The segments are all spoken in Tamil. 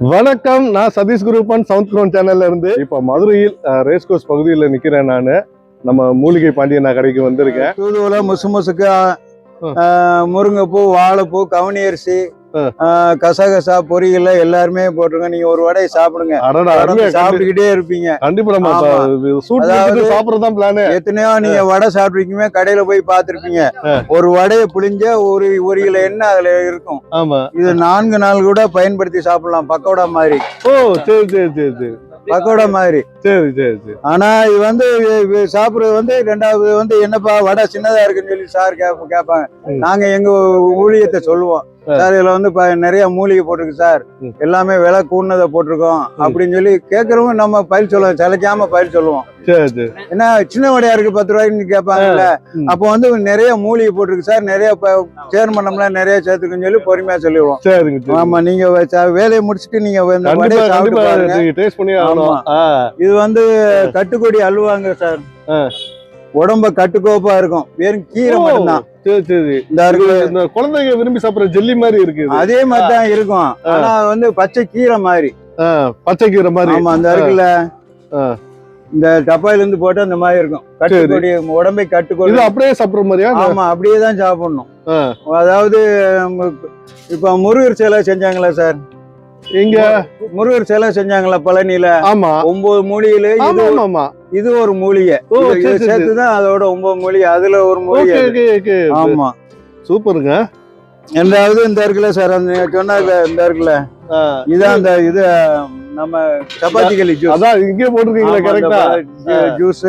வணக்கம். நான் சதீஷ் குரூப்பன் சவுத் குரோன் சேனல்ல இருந்து. இப்ப மதுரையில் ரேஸ் கோர்ஸ் பகுதியில் நிக்கிறேன் நானு. நம்ம மூலிகை பாண்டியன் கடைக்கு வந்திருக்கேன். தூதுவளை முசு முசுக்கு முருங்கைப்பூ வாழைப்பூ கவுனி அரிசி கசகசா பொரியல் எல்லாருமே போட்டிருக்கோம். நீங்க ஒரு வடையை சாப்பிடுங்க. சாப்பிட்டுக்கிட்டே இருப்பீங்க. கண்டிப்பா எத்தனையோ நீங்க வடை சாப்பிட்டுருக்கீங்க கடையில போய் பார்த்திருப்பீங்க. ஒரு வடையை புளிஞ்ச ஒரு ஒரு கிலோ எண்ணெய் அதுல இருக்கும்? ஆமா. இது நான்கு நாள் கூட பயன்படுத்தி சாப்பிடலாம் பக்கோடா மாதிரி. ஓ சரி சரி சரி சரி. பக்கோடா மாதிரி. சரி சரி சரி. ஆனா இது வந்து சாப்பிடுறது வந்து ரெண்டாவது வந்து என்னப்பா வடை சின்னதா இருக்குன்னு சொல்லி சார் கேட்பாங்க. நாங்க எங்க ஊழியத்தை சொல்லுவோம். சார் இதுல வந்து நிறைய மூலிகை போட்டிருக்கு சார். எல்லாமே விலை கூடுனதை போட்டிருக்கோம் அப்படின்னு சொல்லி கேட்கறவங்க நம்ம பயில் சொல்லுவோம் சிலைக்காம பயில் சொல்லுவோம். சரி சரி. ஏன்னா சின்ன வடையா இருக்கு பத்து ரூபாய்க்கு கேட்பாங்கல்ல. அப்போ வந்து நிறைய மூலிகை போட்டிருக்கு சார். நிறைய சேர்மனம்லாம் நிறைய சேர்த்துக்குன்னு சொல்லி பொறுமையா சொல்லிடுவோம். சரி. ஆமா நீங்க வேலையை முடிச்சுட்டு நீங்க இது வந்து கட்டுக்கொடி அல்வாங்க சார். உடம்ப கட்டுக்கோப்பா இருக்கும். வெறும் கீரை மட்டும்தான். சரி சரி இந்த குழந்தைங்க விரும்பி சாப்பிடுற ஜெல்லி மாதிரி இருக்கு. அதே மாதிரி தான் இருக்கும். ஆனா வந்து பச்சை கீரை மாதிரி. பச்சை கீரை மாதிரி. ஆமா அந்த இருக்குல்ல. இந்த டப்பாயில இருந்து போட்டு அந்த மாதிரி இருக்கும். கட்டுக்கொடி உடம்பை கட்டுக்கொடி. இது அப்படியே சாப்பிடுற மாதிரியா? ஆமா அப்படியே தான் சாப்பிடணும். அதாவது இப்ப முருகர் சிலை செஞ்சாங்களா சார்? இங்க முருகர் சிலை செஞ்சாங்களா பழனியில? ஆமா. ஒன்பது மூலிகையில இது ஆமா. இது ஒரு மூலிகை. ஓ இது- சரி இது சரி சேர்த்து தான் அதோட ஒன்பது மூலிகை. அதுல ஒரு மூலிகை ஆமா. சூப்பருங்க. ரெண்டாவது இந்த இருக்குல்ல சார் அந்த சொன்னார்ல இந்த இருக்குல்ல. இதான் அந்த இது நம்ம சப்பாத்தி களி ஜூஸ் அதான் இங்கே போட்டிருக்கீங்களா கரெக்டா ஜூஸ்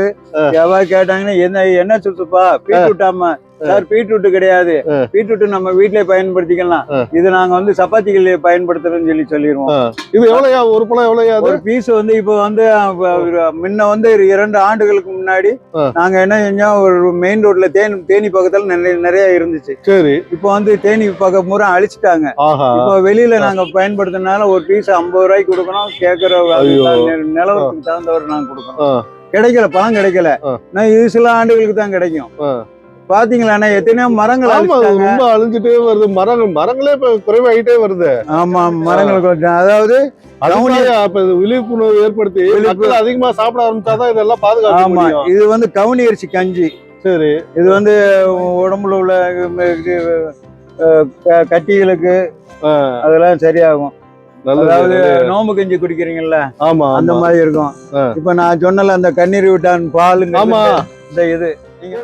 எவ்வளவு கேட்டாங்கன்னா என்ன என்ன ஜூஸ்ப்பா பீட்ரூட் ஆமா. சார் பீட்ரூட் கிடையாது. பீட்ரூட் நம்ம வீட்லயே பயன்படுத்திக்கலாம். இது நாங்க வந்து சப்பாத்தி களி பயன்படுத்துறோம்னு சொல்லி சொல்லிடுவோம் இது எவ்வளவுயா ஒரு பழம் எவ்வளவுயா அது? ஒரு பீஸ் வந்து இப்போ வந்து முன்ன வந்து இரண்டு ஆண்டுகளுக்கு முன்னாடி. நாங்க என்ன செஞ்சோம் ஒரு மெயின் ரோட்ல தேனி தேனி பக்கத்துல நிறைய நிறைய இருந்துச்சு. சரி. இப்போ வந்து தேனி பக்கம் பூரா அழிச்சிட்டாங்க. இப்போ வெளியில நாங்க பயன்படுத்தினால ஒரு பீஸ் ஐம்பது ரூபாய்க்கு கொடுக்கணும் கேட்கற. நிலவரத்துக்கு தகுந்தவர் நாங்க கொடுக்கணும். கிடைக்கல பழம் கிடைக்கல. நான் இது சில ஆண்டுகளுக்கு தான் கிடைக்கும். ஆ. பாத்தீங்களா எத்தனையோ மரங்கள் ஆமா ரொம்ப அழிஞ்சிட்டே வருது. மரங்கள் மரங்களே இப்ப குறைவாயிட்டே வருது. ஆமா மரங்கள் அதாவது விழிப்புணர்வு ஏற்படுத்தி மக்கள் அதிகமா சாப்பிட ஆரம்பிச்சாதான் இதெல்லாம் பாதுகாக்க ஆமா இது வந்து கவுனி அரிசி கஞ்சி. சரி. இது வந்து உடம்புல உள்ள கட்டிகளுக்கு அதெல்லாம் சரியாகும். அதாவது நோம்பு கஞ்சி குடிக்கிறீங்கல்ல ஆமா அந்த மாதிரி இருக்கும். இப்ப நான் சொன்னல அந்த கண்ணீர் விட்டான் பால் ஆமா. இந்த இது. நீங்க